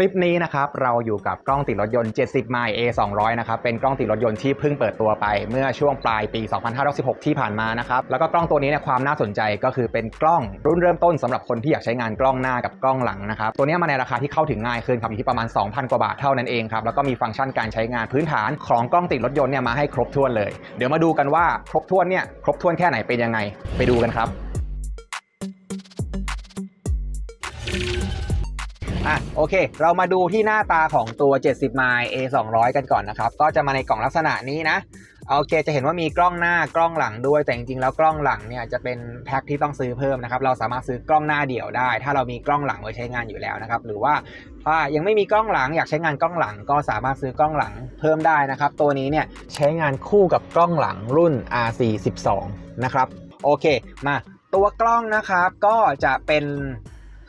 ลิปนี้นะครับเราอยู่กับกล้องติดรถยนต์ 70 ไมล์ A 200นะครับเป็นกล้องติดรถยนต์ที่เพิ่งเปิดตัวไปเมื่อช่วงปลายปี 2516 ที่ผ่านมานะครับแล้วก็กล้องตัวนี้เนี่ยความน่าสนใจก็คือเป็นกล้องรุ่นเริ่มต้นสำหรับคนที่อยากใช้งานกล้องหน้ากับกล้องหลังนะครับตัวนี้มาในราคาที่เข้าถึงง่ายขึ้นครับอยู่ที่ประมาณ 2,000 กว่าบาทเท่านั้นเองครับแล้วก็มีฟังก์ชันการใช้งานพื้นฐานของกล้องติดรถยนต์เนี่ยมาให้ครบถ้วนเลย เดี๋ยวมาดูกันว่าครบถ้วนเนี่ยครบถ้วนแค่ไหนเป็นยังไงไปดูกันครับ อะโอเค เรามาดูที่หน้าตาของตัว 70ไมล์ A 200กันก่อนนะครับ ก็จะมาในกล่องลักษณะนี้นะโอเค จะเห็นว่ามีกล้องหน้ากล้องหลังด้วย แต่จริงๆ แล้วกล้องหลังเนี่ยจะเป็นแพ็คที่ต้องซื้อเพิ่มนะครับ เราสามารถซื้อกล้องหน้าเดี่ยวได้ ถ้าเรามีกล้องหลังไว้ใช้งานอยู่แล้วนะครับ หรือว่าถ้ายังไม่มีกล้องหลังอยากใช้งานกล้องหลัง ก็สามารถซื้อกล้องหลังเพิ่มได้นะครับ ตัวนี้เนี่ยใช้งานคู่กับกล้องหลังรุ่น R42 นะครับ โอเค มาตัวกล้องนะครับก็จะเป็น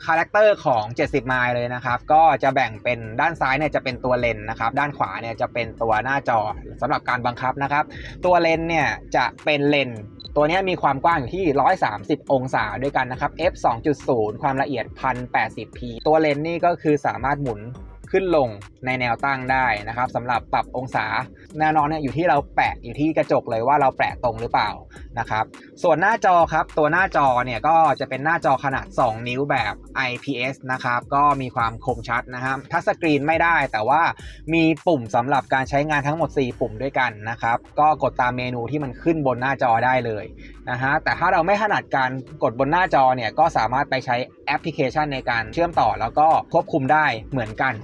คาแรคเตอร์ของ 70 ไมล์เลยนะครับ ก็จะแบ่งเป็นด้านซ้ายเนี่ยจะเป็นตัวเลนนะครับ ด้านขวาเนี่ยจะเป็นตัวหน้าจอสำหรับการบังคับนะครับ ตัวเลนเนี่ยจะเป็นเลนตัวนี้มีความกว้างอยู่ที่ 130 องศาด้วยกันนะครับ f 2.0 ความละเอียด 1080p ตัวเลนส์นี่ก็คือสามารถหมุน ขึ้นลงในแนวตั้งได้นะครับสำหรับปรับองศาแนวนอนเนี่ยอยู่ที่เราแปะอยู่ที่กระจกเลยว่าเราแปะตรงหรือเปล่านะครับส่วนหน้าจอครับตัวหน้าจอเนี่ยก็จะเป็นหน้าจอขนาด 2 นิ้วแบบ IPS นะครับก็มีความคมชัดนะครับทัชสกรีนไม่ได้แต่ว่ามีปุ่มสำหรับการใช้งานทั้งหมด 4 ปุ่มด้วยกันนะครับก็กดตามเมนูที่มันขึ้นบนหน้าจอได้เลยนะฮะแต่ถ้าเราไม่ถนัดการกดบนหน้าจอเนี่ยก็สามารถไปใช้แอปพลิเคชันในการเชื่อมต่อแล้วก็ควบคุมได้เหมือนกัน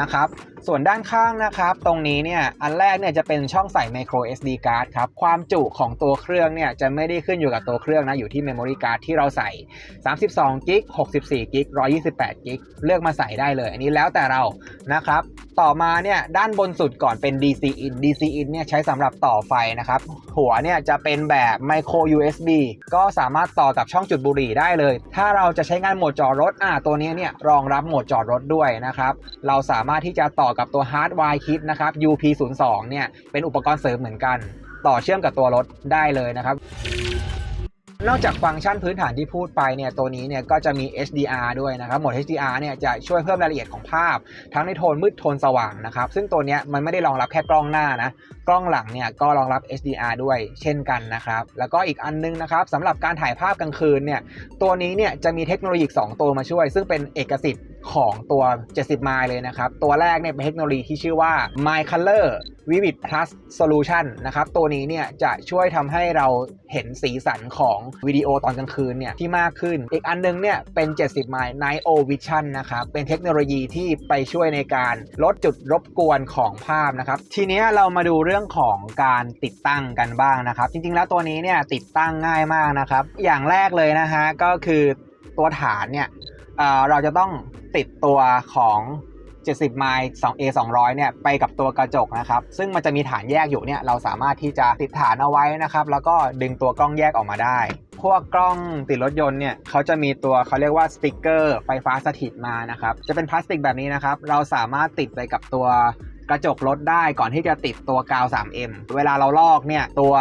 นะครับ ส่วนด้านข้างนะครับ ตรงนี้เนี่ย อันแรกเนี่ยจะเป็นช่องใส่ micro SD card ครับ ความจุของตัวเครื่องเนี่ยจะไม่ได้ขึ้นอยู่กับตัวเครื่องนะ อยู่ที่ memory card ที่เราใส่ 32กิก64กิก128กิกเลือกมาใส่ได้เลย อันนี้แล้วแต่เรา นะครับ ต่อมาเนี่ยด้านบนสุดก่อนเป็น DC in DC in เนี่ยใช้สำหรับต่อไฟนะครับ หัวเนี่ยจะเป็นแบบ micro USB ก็สามารถต่อกับช่องจุดบุหรี่ได้เลย ถ้าเราจะใช้งานโหมดจอดรถอ่าตัวนี้เนี่ยรองรับโหมดจอดรถด้วยนะครับ เราสามารถที่จะต่อกับตัว Hard Wire Kit นะครับ UP02 เนี่ยเป็นอุปกรณ์เสริมเหมือนกัน ต่อเชื่อมกับตัวรถได้เลยนะครับนอกจากฟังก์ชันพื้นฐานที่พูดไปเนี่ยตัวนี้เนี่ยก็จะมี HDR ด้วยนะครับโหมด HDR เนี่ยจะช่วยเพิ่มรายละเอียดของภาพ ทั้งในโทนมืดโทนสว่างนะครับซึ่งตัวนี้มันไม่ได้รองรับแค่กล้องหน้านะกล้องหลังเนี่ยก็รองรับ HDR ด้วยเช่นกันนะครับแล้วก็อีกอันนึงนะครับสำหรับการถ่ายภาพกลางคืนเนี่ยตัวนี้เนี่ยจะมีเทคโนโลยีอีก2ตัวมาช่วย ซึ่งเป็นเอกสิทธิ์ ของตัว 70 ไมล์เลยนะครับ ตัวแรกเนี่ยเป็นเทคโนโลยีที่ชื่อว่า My Color Vivid Plus Solution นะครับ ตัวนี้เนี่ยจะช่วยทำให้เราเห็นสีสันของวิดีโอตอนกลางคืนเนี่ยที่มากขึ้น อีกอันนึงเนี่ยเป็น 70 ไมล์ Night O Vision นะครับ เป็นเทคโนโลยีที่ไปช่วยในการลดจุดรบกวนของภาพนะครับ ทีนี้เรามาดูเรื่องของการติดตั้งกันบ้างนะครับ จริงๆ แล้วตัวนี้เนี่ยติดตั้งง่ายมากนะครับ อย่างแรกเลยนะฮะก็คือตัวฐานเนี่ย เราจะต้องติดตัวของ 70 ไมล์ 2A 200 เนี่ย ไปกับตัวกระจกนะครับ ซึ่งมันจะมีฐานแยกอยู่เนี่ย เราสามารถที่จะติดฐานเอาไว้นะครับ แล้วก็ดึงตัวกล้องแยกออกมาได้ พวกกล้องติดรถยนต์เนี่ย เขาจะมีตัวเขาเรียกว่าสติกเกอร์ไฟฟ้าสถิตมานะครับ จะเป็นพลาสติกแบบนี้นะครับ เราสามารถติดไปกับตัว กระจกรถได้ก่อนที่จะติดตัวกาว 3M เวลาเราลอกเนี่ยตัว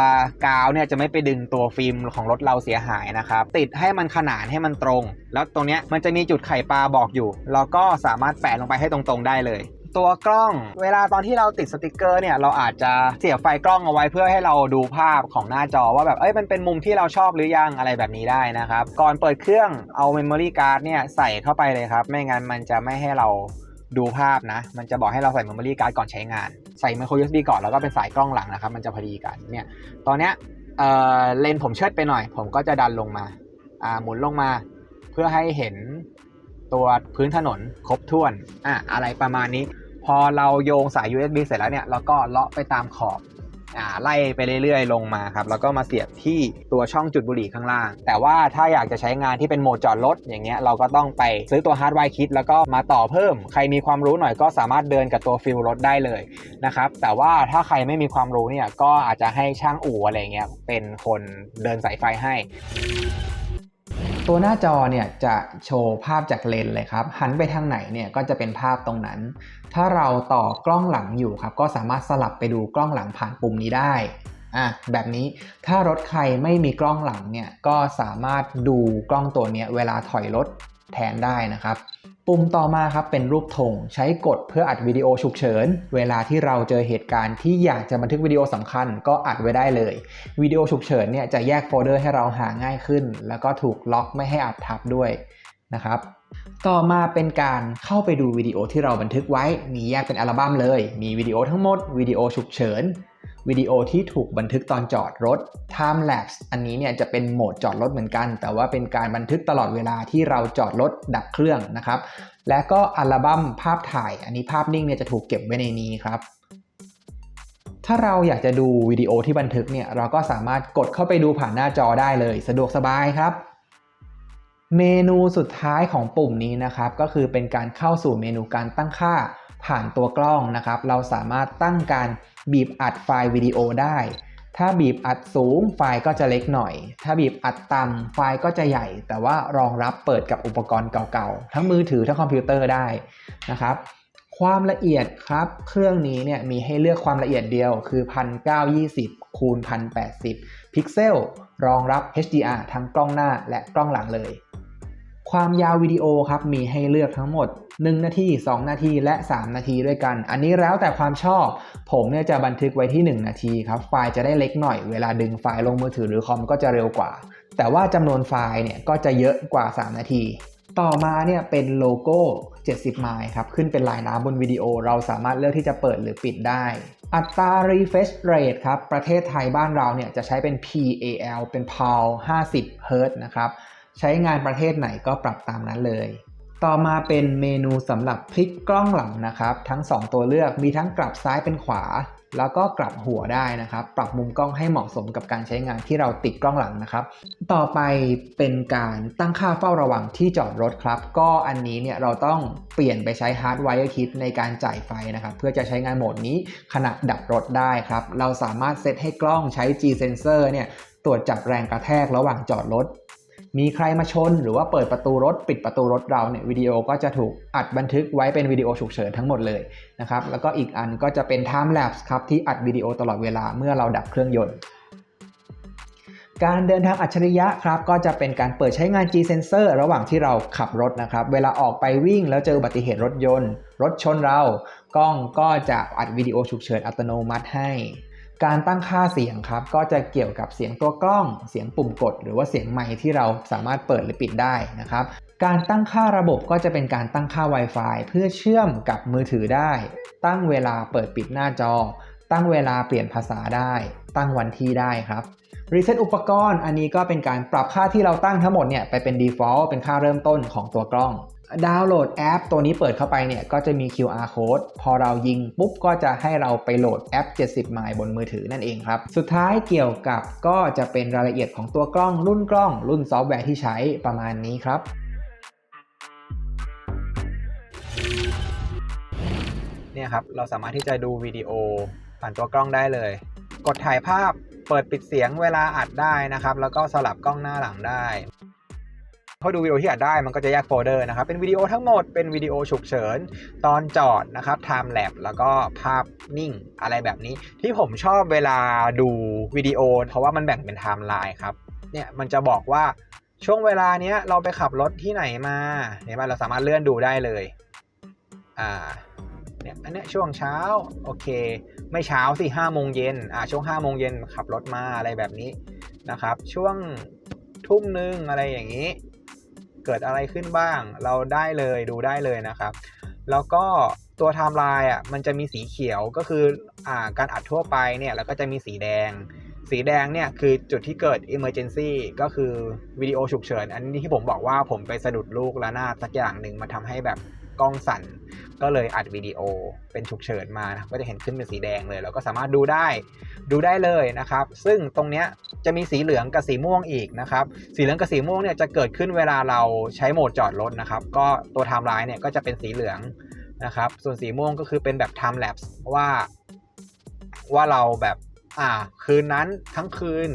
กาวเนี่ยจะไม่ไปดึงตัวฟิล์มของรถเราเสียหายนะครับ ติดให้มันขนานให้มันตรง แล้วตรงเนี้ยมันจะมีจุดไข่ปลาบอกอยู่ เราก็สามารถแปะลงไปให้ตรงๆได้เลยตัวกล้องเวลาตอนที่เราติดสติกเกอร์เนี่ยเราอาจจะเสียบไฟกล้องเอาไว้เพื่อให้เราดูภาพของหน้าจอว่าแบบเอ้ยมันเป็นมุมที่เราชอบหรือยังอะไรแบบนี้ได้นะครับ ก่อนเปิดเครื่องเอา Memory Card เนี่ยใส่เข้าไปเลยครับ ไม่งั้นมันจะไม่ให้เรา ดูภาพนะ มันจะบอกให้เราใส่ Memory Card ก่อนใช้งาน ใส่ Micro USB ก่อนแล้วก็เป็นสายกล้องหลังนะครับ มันจะพอดีกัน เนี่ย ตอนเนี้ยเอ่อเลนผมเชิดไปหน่อย ผมก็จะดันลงมา อ่า หมุนลงมา เพื่อให้เห็นตัวพื้นถนนครบถ้วน อะ อะไรประมาณนี้ พอเราโยงสาย USB เสร็จแล้วเนี่ย เราก็เลาะไปตามขอบ อ่าไล่ไปเรื่อยๆ ลงมาครับ แล้วก็มาเสียบที่ตัวช่องจุดบุหรี่ข้างล่าง แต่ว่าถ้าอยากจะใช้งานที่เป็นโหมดจอดรถอย่างเงี้ยเราก็ต้องไปซื้อตัวฮาร์ดไวร์คิดแล้วก็มาต่อเพิ่ม ใครมีความรู้หน่อยก็สามารถเดินกับตัวฟิลรถได้เลยนะครับ แต่ว่าถ้าใครไม่มีความรู้เนี่ยก็อาจจะให้ช่างอู่อะไรเงี้ยเป็นคนเดินสายไฟให้ ตัวหน้าจอเนี่ยจะโชว์ภาพจากเลนเลยครับ หันไปทางไหนเนี่ยก็จะเป็นภาพตรงนั้น ถ้าเราต่อกล้องหลังอยู่ครับ ก็สามารถสลับไปดูกล้องหลังผ่านปุ่มนี้ได้อะแบบนี้ถ้ารถใครไม่มีกล้องหลังเนี่ยก็สามารถดูกล้องตัวนี้เวลาถอยรถแทนได้นะครับ ปุ่มต่อมาครับเป็นรูปธงใช้กดเพื่ออัดวิดีโอฉุกเฉิน เวลาที่เราเจอเหตุการณ์ที่อยากจะบันทึกวิดีโอสำคัญก็อัดไว้ได้เลยวิดีโอฉุกเฉินเนี่ยจะแยกโฟลเดอร์ให้เราหาง่ายขึ้น แล้วก็ถูกล็อกไม่ให้อัดทับด้วยนะครับต่อมาเป็นการเข้าไปดูวิดีโอที่เราบันทึกไว้ มีแยกเป็นอัลบั้มเลย มีวิดีโอทั้งหมดวิดีโอฉุกเฉิน วิดีโอที่ถูกบันทึกตอนจอดรถ time lapse อันนี้เนี่ยจะเป็นโหมดจอดรถเหมือนกัน แต่ว่าเป็นการบันทึกตลอดเวลาที่เราจอดรถดับเครื่องนะครับ และก็อัลบั้มภาพถ่าย อันนี้ภาพนิ่งเนี่ยจะถูกเก็บไว้ในนี้ครับถ้าเราอยากจะดูวิดีโอที่บันทึกเนี่ยเราก็สามารถกดเข้าไปดูผ่านหน้าจอได้เลย สะดวกสบายครับ เมนูสุดท้ายของปุ่มนี้นะครับ ก็คือเป็นการเข้าสู่เมนูการตั้งค่า ผ่านตัวกล้องนะครับ เราสามารถตั้งการบีบอัดไฟล์วิดีโอได้ ถ้าบีบอัดสูงไฟล์ก็จะเล็กหน่อย ถ้าบีบอัดต่ำไฟล์ก็จะใหญ่ แต่ว่ารองรับเปิดกับอุปกรณ์เก่าๆ ทั้งมือถือทั้งคอมพิวเตอร์ได้นะครับความละเอียดครับ เครื่องนี้เนี่ยมีให้เลือกความละเอียดเดียวคือ 1920คูณ1080 พิกเซล รองรับ HDR ทั้งกล้องหน้าและกล้องหลังเลย ความยาววิดีโอครับมีให้เลือกทั้งหมด 1 นาที 2 นาที และ 3 นาทีด้วยกัน อันนี้แล้วแต่ความชอบ ผมเนี่ยจะบันทึกไว้ที่ 1 นาทีครับ ไฟล์จะได้เล็กหน่อย เวลาดึงไฟล์ลงมือถือหรือคอมก็จะเร็วกว่า แต่ว่าจำนวนไฟล์เนี่ยก็จะเยอะกว่า 3 นาที ต่อมาเนี่ยเป็นโลโก้ 70 ไมล์ครับ ขึ้นเป็นลายน้ำบนวิดีโอ เราสามารถเลือกที่จะเปิดหรือปิดได้ อัตรา refresh rate ครับ ประเทศไทยบ้านเราเนี่ยจะใช้เป็น PAL เป็น PAL 50 Hz นะครับ ใช้งานประเทศไหนก็ปรับตามนั้นเลย ต่อมาเป็นเมนูสำหรับพลิกกล้องหลังนะครับ ทั้ง 2 ตัวเลือกมีทั้งกลับซ้ายเป็นขวา แล้วก็กลับหัวได้นะครับ ปรับมุมกล้องให้เหมาะสมกับการใช้งานที่เราติดกล้องหลังนะครับ ต่อไปเป็นการตั้งค่าเฝ้าระวังที่จอดรถครับ ก็อันนี้เนี่ยเราต้องเปลี่ยนไปใช้ฮาร์ดไวร์คิดในการจ่ายไฟนะครับ เพื่อจะใช้งานโหมดนี้ขณะดับรถได้ครับ เราสามารถเซตให้กล้องใช้ G sensor เนี่ยตรวจจับแรงกระแทกระหว่างจอดรถ มีใครมาชน หรือว่าเปิดประตูรถ ปิดประตูรถเราเนี่ยวิดีโอก็จะถูกอัดบันทึกไว้เป็นวิดีโอฉุกเฉินทั้งหมดเลยนะครับแล้วก็อีกอันก็จะเป็น time lapse ครับที่อัดวิดีโอตลอดเวลาเมื่อเราดับเครื่องยนต์การเดินทางอัจฉริยะครับก็จะเป็นการเปิดใช้งาน G sensor ระหว่างที่เราขับรถนะครับ เวลาออกไปวิ่งแล้วเจออุบัติเหตุรถยนต์ รถชนเรา กล้องก็จะอัดวิดีโอฉุกเฉินอัตโนมัติให้ การตั้งค่าเสียงครับก็จะเกี่ยวกับเสียงตัวกล้อง เสียงปุ่มกด หรือว่าเสียงไมค์ที่เราสามารถเปิดหรือปิดได้นะครับการตั้งค่าระบบก็จะเป็นการตั้งค่า Wi-Fi เพื่อเชื่อมกับมือถือได้ ตั้งเวลาเปิดปิดหน้าจอ ตั้งเวลาเปลี่ยนภาษาได้ ตั้งวันที่ได้ครับ รีเซ็ตอุปกรณ์อันนี้ก็เป็นการปรับค่าที่เราตั้งทั้งหมดเนี่ยไปเป็น default เป็นค่าเริ่มต้นของตัวกล้องดาวน์โหลดแอป ตัวนี้เปิดเข้าไปเนี่ยก็จะมี QR code พอเรายิงปุ๊บก็จะให้เราไปโหลดแอป 70ไมล์บนมือถือนั่นเองครับ สุดท้ายเกี่ยวกับก็จะเป็นรายละเอียดของตัวกล้องรุ่นกล้อง รุ่นซอฟต์แวร์ที่ใช้ประมาณนี้ครับเนี่ยครับเราสามารถที่จะดูวิดีโอผ่านตัวกล้องได้เลย กดถ่ายภาพ เปิดปิดเสียงเวลาอัดได้นะครับ แล้วก็สลับกล้องหน้าหลังได้พอดูวิดีโอที่อัดได้มันก็จะแยกโฟลเดอร์นะครับ เป็นวิดีโอทั้งหมดเป็นวิดีโอฉุกเฉิน ตอนจอดนะครับ time lapse แล้วก็ภาพนิ่งอะไรแบบนี้ ที่ผมชอบเวลาดูวิดีโอ เพราะว่ามันแบ่งเป็นไทม์ไลน์ครับเนี่ยมันจะบอกว่าช่วงเวลาเนี้ยเราไปขับรถที่ไหนมาเห็นไหมเราสามารถเลื่อนดูได้เลยอ่า เนี่ยอันเนี้ยช่วงเช้าโอเค ไม่เช้าสิห้าโมงเย็นอ่าช่วงห้าโมงเย็นขับรถมาอะไรแบบนี้นะครับ ช่วงทุ่มหนึ่งอะไรอย่างนี้ เกิดอะไรขึ้นบ้าง เราได้เลยดูได้เลยนะครับ แล้วก็ตัวไทม์ไลน์อะมันจะมีสีเขียวก็คืออ่าการอัดทั่วไปเนี่ยแล้วก็จะมีสีแดง สีแดงเนี่ยคือจุดที่เกิด emergency ก็คือวิดีโอฉุกเฉิน อันนี้ที่ผมบอกว่าผมไปสะดุดลูกระนาดสักอย่างหนึ่งมาทำให้แบบกล้องสั่น ก็เลยอัดวิดีโอเป็นฉุกเฉินมานะก็จะเห็นขึ้นเป็นสีแดงเลยแล้วก็สามารถดูได้ดูได้เลยนะครับ ซึ่งตรงเนี้ยจะมีสีเหลืองกับสีม่วงอีกนะครับ สีเหลืองกับสีม่วงเนี่ยจะเกิดขึ้นเวลาเราใช้โหมดจอดรถนะครับ ก็ตัวไทม์ไลน์เนี่ยก็จะเป็นสีเหลืองนะครับ ส่วนสีม่วงก็คือเป็นแบบ time lapse ว่า ว่าเราแบบอ่าคืนนั้นทั้งคืน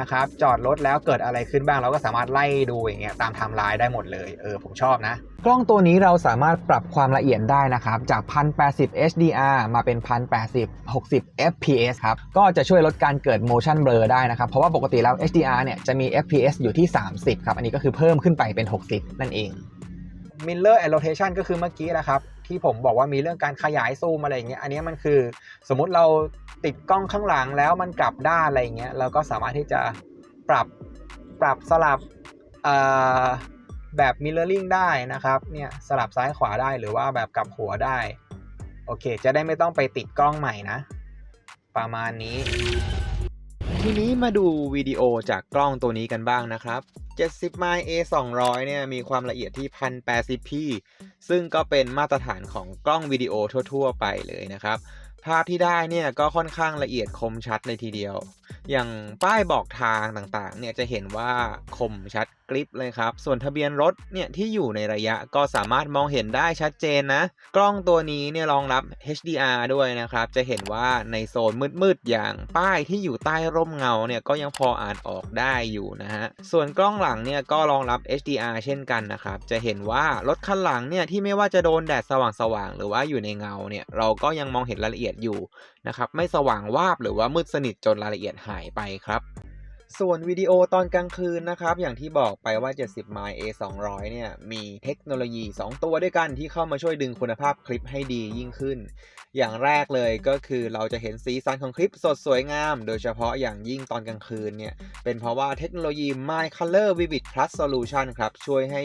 นะครับ จอดรถแล้วเกิดอะไรขึ้นบ้างเราก็สามารถไล่ดูอย่างเงี้ยตามไทม์ไลน์ได้หมดเลยเออผมชอบนะ กล้องตัวนี้เราสามารถปรับความละเอียดได้นะครับ จาก 1080 HDR มาเป็น 1080 60 fps ครับ ก็จะช่วยลดการเกิด motion blur ได้นะครับ เพราะว่าปกติแล้ว HDR เนี่ยจะมี fps อยู่ที่ 30 ครับ อันนี้ก็คือเพิ่มขึ้นไปเป็น 60 นั่นเอง Miller and Rotation ก็คือเมื่อกี้แหละครับ ที่ผมบอกว่ามีเรื่องการขยายซูมอะไรอย่างเงี้ยอันนี้มันคือสมมุติเราติดกล้องข้างหลังแล้วมันกลับด้านอะไรอย่างเงี้ยเราก็สามารถที่จะปรับปรับสลับแบบ mirroring ได้นะครับเนี่ยสลับซ้ายขวาได้หรือว่าแบบกลับหัวได้โอเค จะได้ไม่ต้องไปติดกล้องใหม่นะ ประมาณนี้ ทีนี้มาดูวิดีโอจากกล้องตัวนี้กันบ้างนะครับ 70 m A 200 เนี่ยมีความละเอียดที่ 1080p ซึ่งก็เป็นมาตรฐานของกล้องวิดีโอทั่ว ๆ ไปเลยนะครับ ภาพที่ได้เนี่ยก็ค่อนข้างละเอียดคมชัดเลยทีเดียว อย่างป้ายบอกทางต่างๆ เนี่ยจะเห็นว่าคมชัดกริปเลยครับ ส่วนทะเบียนรถเนี่ยที่อยู่ในระยะก็สามารถมองเห็นได้ชัดเจนนะ กล้องตัวนี้เนี่ยรองรับ HDR ด้วยนะครับ จะเห็นว่าในโซนมืดๆอย่างป้ายที่อยู่ใต้ร่มเงาเนี่ยก็ยังพออ่านออกได้อยู่นะฮะ ส่วนกล้องหลังเนี่ยก็รองรับ HDR เช่นกันนะครับ จะเห็นว่ารถคันหลังเนี่ยที่ไม่ว่าจะโดนแดดสว่างๆหรือว่าอยู่ในเงาเนี่ยเราก็ยังมองเห็นรายละเอียดอยู่นะครับไม่สว่างวาบหรือว่ามืดสนิทจนรายละเอียดหายไปครับ ส่วนวิดีโอตอนกลางคืนนะครับ อย่างที่บอกไปว่า 70 m A 200 เนี่ย มีเทคโนโลยี 2 ตัวด้วยกันที่เข้ามาช่วยดึงคุณภาพคลิปให้ดียิ่งขึ้น อย่างแรกเลยก็คือเราจะเห็นสีสันของคลิปสดสวยงาม โดยเฉพาะอย่างยิ่งตอนกลางคืนเนี่ย เป็นเพราะว่าเทคโนโลยี My Color Vivid Plus Solution ครับ ช่วยให้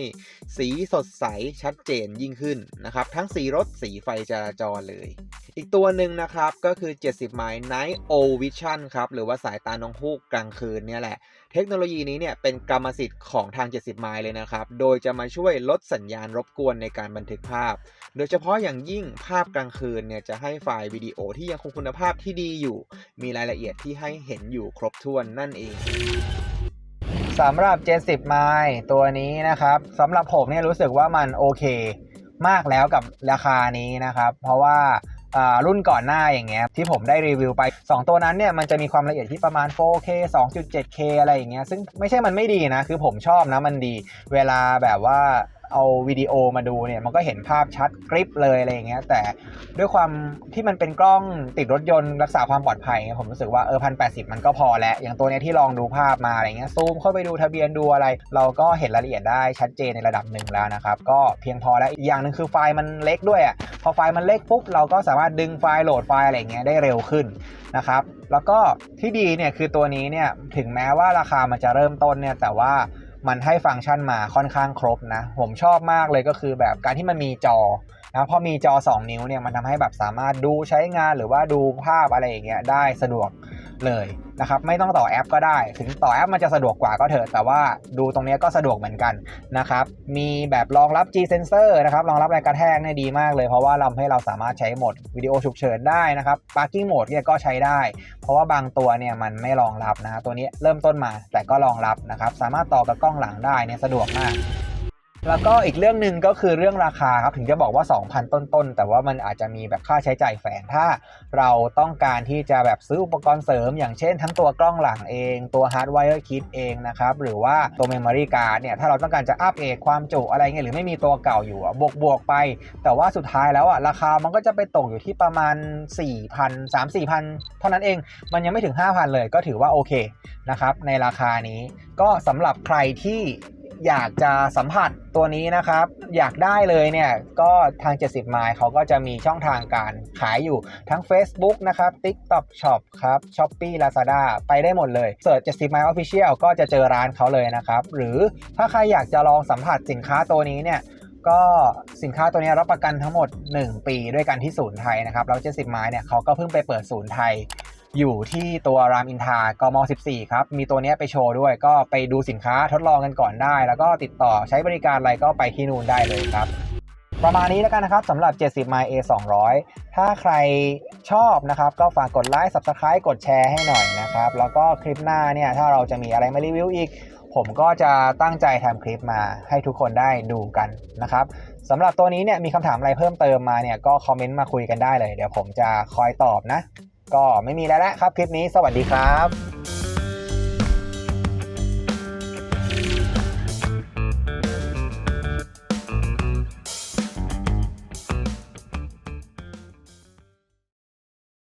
สีสดใสชัดเจนยิ่งขึ้นนะครับ ทั้งสีรถสีไฟจราจรเลยอีกตัวหนึ่งนะครับก็คือ 70 m Night O Vision ครับหรือว่าสายตานองฮูกกลางคืนเนี่ยแหละ เทคโนโลยีนี้เนี่ยเป็นกรรมสิทธิ์ของทาง 70 ไมล์เลยนะครับ โดยจะมาช่วยลดสัญญาณรบกวนในการบันทึกภาพ โดยเฉพาะอย่างยิ่งภาพกลางคืนเนี่ยจะให้ไฟล์วิดีโอที่ยังคงคุณภาพที่ดีอยู่ มีรายละเอียดที่ให้เห็นอยู่ครบถ้วนนั่นเองสำหรับ 70 ไมล์ตัวนี้นะครับสำหรับผมเนี่ยรู้สึกว่ามันโอเค มากแล้วกับราคานี้นะครับ เพราะว่า รุ่นก่อนหน้าอย่างเงี้ยที่ผมได้รีวิวไป 2 ตัวนั้นเนี่ยมันจะมีความละเอียดที่ประมาณ 4K 2.7K อะไรอย่างเงี้ยซึ่งไม่ใช่มันไม่ดีนะ คือผมชอบนะมันดี เวลาแบบว่าเอาวิดีโอมาดูเนี่ยมันก็เห็นภาพชัดกริปเลยอะไรอย่างเงี้ยแต่ด้วยความที่มันเป็นกล้องติดรถยนต์รักษาความปลอดภัยผมรู้สึกว่าเออพันแมันก็พอแล้ว อย่างตัวเนี้ยที่ลองดูภาพมาอะไรเงี้ยซูมเข้าไปดูทะเบียนดูอะไร เราก็เห็นรายละเอียดได้ชัดเจนในระดับหนึ่งแล้วนะครับ ก็เพียงพอแล้วอีกอย่างหนึ่งคือไฟล์มันเล็กด้วยอะ พอไฟล์มันเล็กปุ๊บเราก็สามารถดึงไฟล์โหลดไฟล์อะไรเงี้ยได้เร็วขึ้นนะครับแล้วก็ที่ดีเนี่ยคือตัวนี้เนี่ยถึงแม้ว่าราคามันจะเริ่มต้นเนี่ยแต่ว่ามันให้ฟังก์ชันมาค่อนข้างครบนะ ผมชอบมากเลยก็คือแบบการที่มันมีจอนะพอมีจอ 2 นิ้วเนี่ยมันทำให้แบบสามารถดูใช้งานหรือว่าดูภาพอะไรอย่างเงี้ยได้สะดวกเลย นะครับไม่ต้องต่อแอปก็ได้ ถึงต่อแอปมันจะสะดวกกว่าก็เถอะแต่ว่าดูตรงนี้ก็สะดวกเหมือนกันนะครับมีแบบรองรับ G sensor นะครับรองรับแรงกระแทกเนี่ยดีมากเลย เพราะว่าทำให้เราสามารถใช้โหมดวิดีโอฉุกเฉินได้นะครับ parking mode เนี่ยก็ใช้ได้ เพราะว่าบางตัวเนี่ยมันไม่รองรับนะฮะตัวนี้เริ่มต้นมาแต่ก็รองรับนะครับสามารถต่อกับกล้องหลังได้เนี่ยสะดวกมาก แล้วก็อีกเรื่องหนึ่งก็คือเรื่องราคาครับถึงจะบอกว่า 2,000 ต้นๆ แต่ว่ามันอาจจะมีแบบค่าใช้จ่ายแฝงถ้า เราต้องการที่จะแบบซื้ออุปกรณ์เสริม อย่างเช่นทั้งตัวกล้องหลังเอง ตัวฮาร์ดแวร์คิดเองนะครับหรือว่าตัวเมมโมรี่การ์ดเนี่ยถ้าเราต้องการจะอัปเกรดความจุอะไรเงี้ยหรือไม่มีตัวเก่าอยู่บวกบวกไป แต่ว่าสุดท้ายแล้วอะราคามันก็จะไปตกอยู่ที่ประมาณ 4,000 3 4,000 เท่านั้นเอง มันยังไม่ถึง 5,000 เลยก็ถือว่าโอเคนะครับในราคานี้ก็สำหรับใครที่ อยากจะสัมผัสตัวนี้นะครับ อยากได้เลยเนี่ยก็ทาง 70ไมล์เขาก็จะมีช่องทางการขายอยู่ทั้ง Facebook นะครับ TikTok Shop ครับ Shopee Lazada ไปได้หมดเลยเสิร์ช70ไมล์ Official ก็จะเจอร้านเขาเลยนะครับ หรือถ้าใครอยากจะลองสัมผัสสินค้าตัวนี้เนี่ยก็สินค้าตัวนี้รับประกันทั้งหมด 1 ปีด้วยกันที่ศูนย์ไทยนะครับแล้ว70ไม้เนี่ยเขาก็เพิ่งไปเปิดศูนย์ไทย อยู่ที่ตัวรามอินทากม14 ครับ มีตัวนี้ไปโชว์ด้วย ก็ไปดูสินค้าทดลองกันก่อนได้ แล้วก็ติดต่อใช้บริการอะไรก็ไปที่นู่นได้เลยครับ ประมาณนี้แล้วกันนะครับสำหรับ 70 My A 200 ถ้าใครชอบนะครับก็ฝากกดไลค์ Subscribe กดแชร์ให้หน่อยนะครับ แล้วก็คลิปหน้าเนี่ยถ้าเราจะมีอะไรมารีวิวอีก ผมก็จะตั้งใจทำคลิปมาให้ทุกคนได้ดูกันนะครับสำหรับตัวนี้เนี่ยมีคำถามอะไรเพิ่มเติมมาเนี่ยก็คอมเมนต์มาคุยกันได้เลย เดี๋ยวผมจะคอยตอบนะ ก็ไม่มีแล้วแหละครับ คลิปนี้สวัสดีครับ